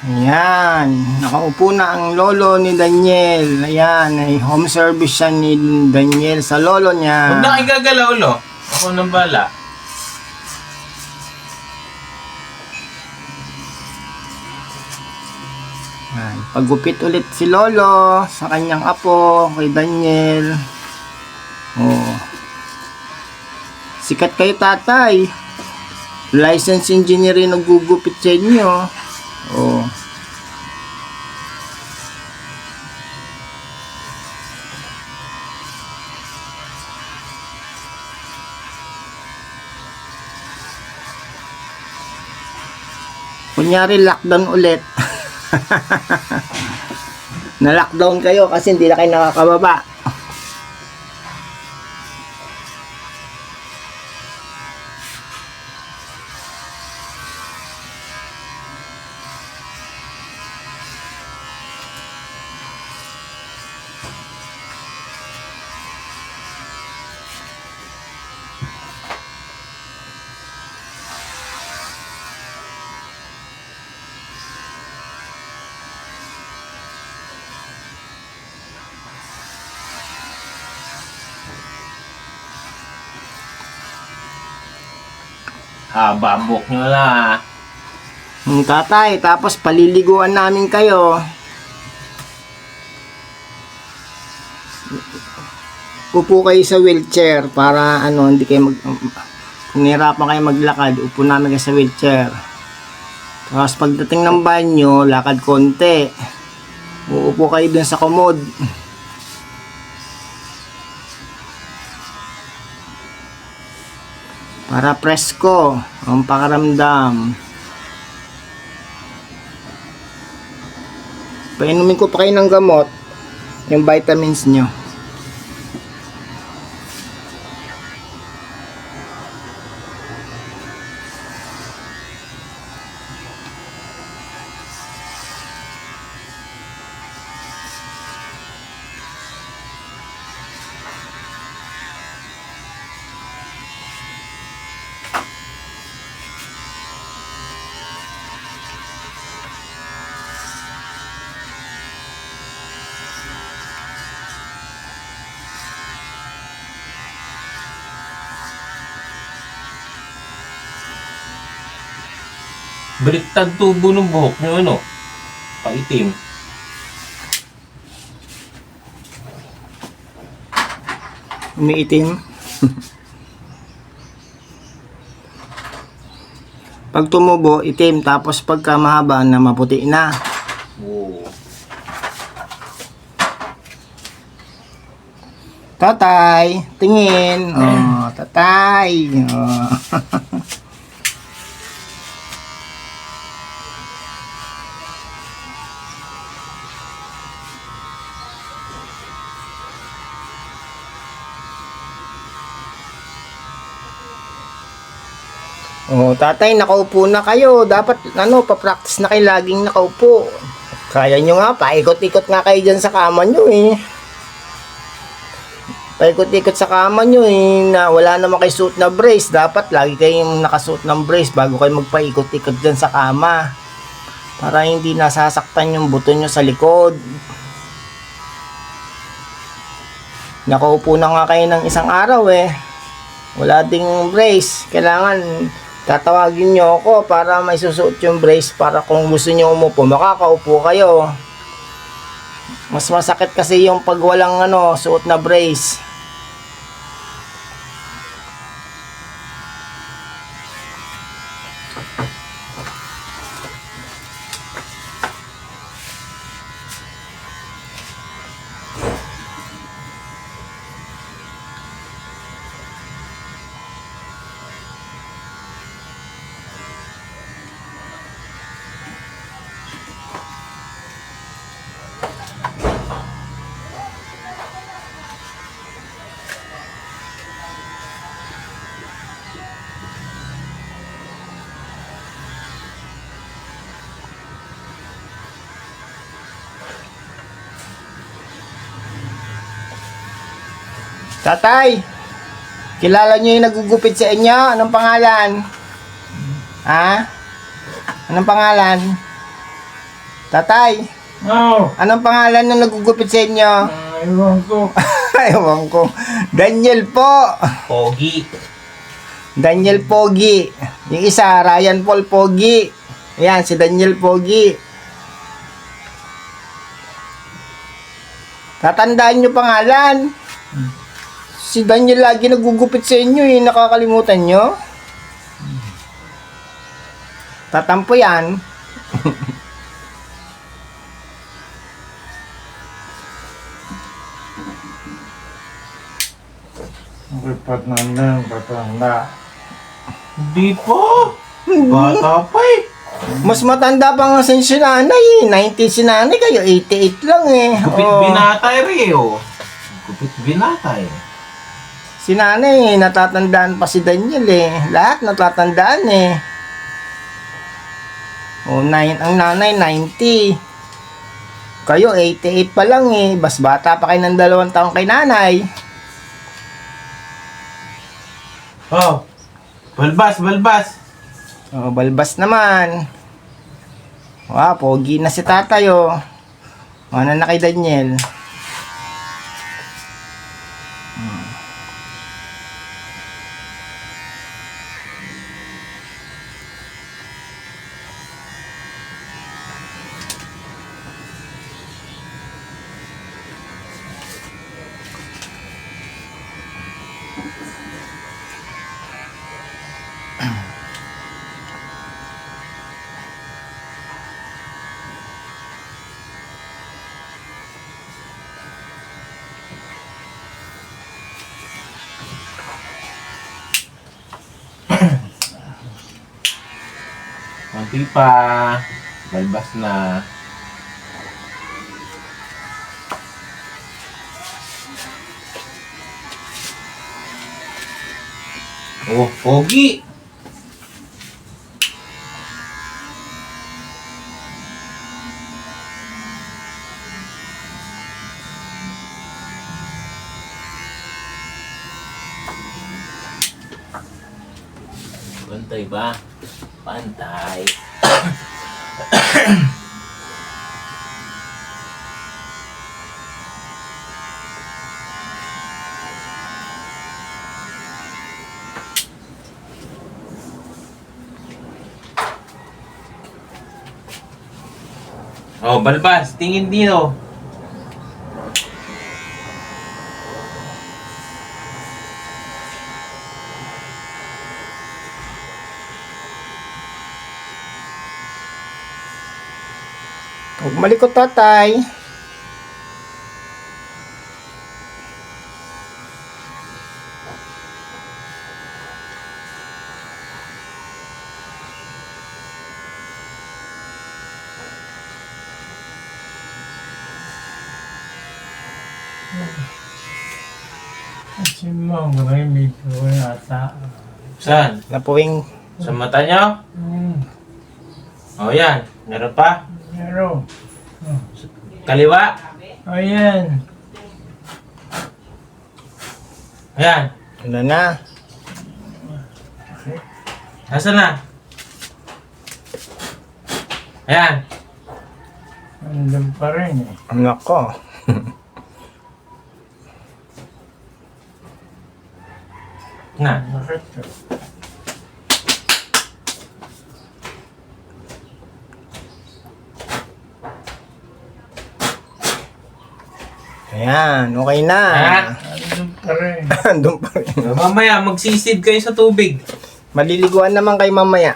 Ayan, nakaupo na ang lolo ni Daniel. Ayan, ay home service siya ni Daniel sa lolo niya. Huwag na kayo gagalaw, lo. Ako nang bala. Ayan, paggupit ulit si lolo sa kanyang apo, kay Daniel. Oh. Sikat kayo tatay. License engineer yung naggugupit sa inyo. Oh. Kunyari lockdown ulit. na lockdown kayo kasi hindi na kayo nakakababa. Haba buhok nyo na. Hmm, tatay, tapos paliliguan namin kayo. Upo kayo sa wheelchair para ano, hindi kayo mag... Kung nahirapan kayo maglakad, upo namin kayo sa wheelchair. Tapos pagdating ng banyo, lakad konti. Uupo kayo dun sa komod. Para presko ang pakaramdam. Painumin ko pa kayo ng gamot, yung vitamins nyo. Baliktad tubo ng buhok nyo, ano? Paitim. Umiitim. Pag tumubo, itim. Tapos pagka mahaba na maputi na. Oo. Tatay, tingin. Oh, tatay. Oh. Oh, tatay, nakaupo na kayo. Dapat, ano, pa-practice na kayo laging nakaupo. Kaya nyo nga, paikot-ikot nga kayo dyan sa kama nyo eh. Paikot-ikot sa kama nyo eh, na wala naman kayo suot na brace. Dapat lagi kayong nakasuot ng brace bago kayo magpaikot-ikot dyan sa kama. Para hindi nasasaktan yung buto nyo sa likod. Nakaupo na nga kayo ng isang araw eh. Wala ding brace. Kailangan tatawagin nyo ako para may susuot yung brace para kung gusto nyo umupo, makakaupo kayo. Mas masakit kasi yung pag walang ano, suot na brace. Tatay, kilala niyo yung nagugupit sa inyo? Anong pangalan? Ha? Anong pangalan? Tatay, Oo. anong pangalan ng nagugupit sa inyo? Ewan ko. Ewan ko. Daniel po. Pogi. Daniel Pogi. Yung isa, Ryan Paul Pogi. Ayan, si Daniel Pogi. Tatandaan nyo pangalan. Si Daniel lagi nagugupit sa inyo eh. Nakakalimutan nyo. Tatampo yan. Patanda, patanda. Hindi po. Bata pa eh. Mas matanda pa nga sa si nanay eh. 90 si nanay kayo, 88 lang eh. Gupit Oo. binatay rin oh. Gupit binatay. Si nanay, natatandaan pa si Daniel eh. Lahat natatandaan eh. O, nine, ang nanay, 90. Kayo, 88 pa lang eh. Bas bata pa kayo ng dalawang taong kay nanay. Oh. Balbas, balbas. O, balbas naman. Wow, pogi na si tatay oh. Ano na kay Daniel? Konti pa. Balbas na. Oh, pogi. Pantay ba? Pantay. Oh, balbas, tingin dito. Huwag malikot tatay. Si Mong may ko yata. Saan? Napuwing Sa mata niyo? Hmm. Oh, yan. Meron pa? Pero, Kaliwa? ayan. Ayan. ano na. Nasaan na? Ayan. Andun pa rin eh. Nako. Na. Bakit? Ayan, okay na. Ah. Andun pa rin. Andun pa rin. Mamaya, magsisid kayo sa tubig. Maliliguan naman kay mamaya.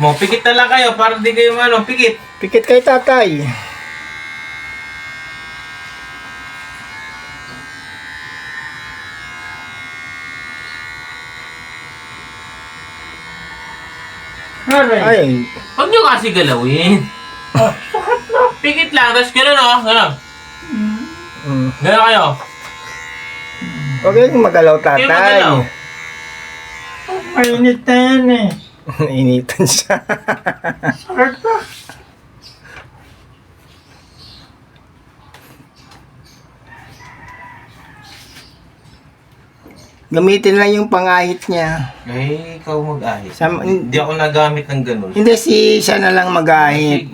Mo, pikit na lang kayo para di kayo ano, pikit. Pikit kay tatay. Aray. Ay, Huwag nyo kasi galawin. Pikit lang, tapos gano'n o, gano'n. mm, Gano'n kayo. huwag kayong magalaw tatay. magalaw. Mainit na yan eh. Initan siya. Sakit pa. Gamitin lang yung pangahit niya. Eh, ikaw mag-ahit. Sa- Hindi ako nagamit ng ganun. Hindi si siya na lang mag-ahit.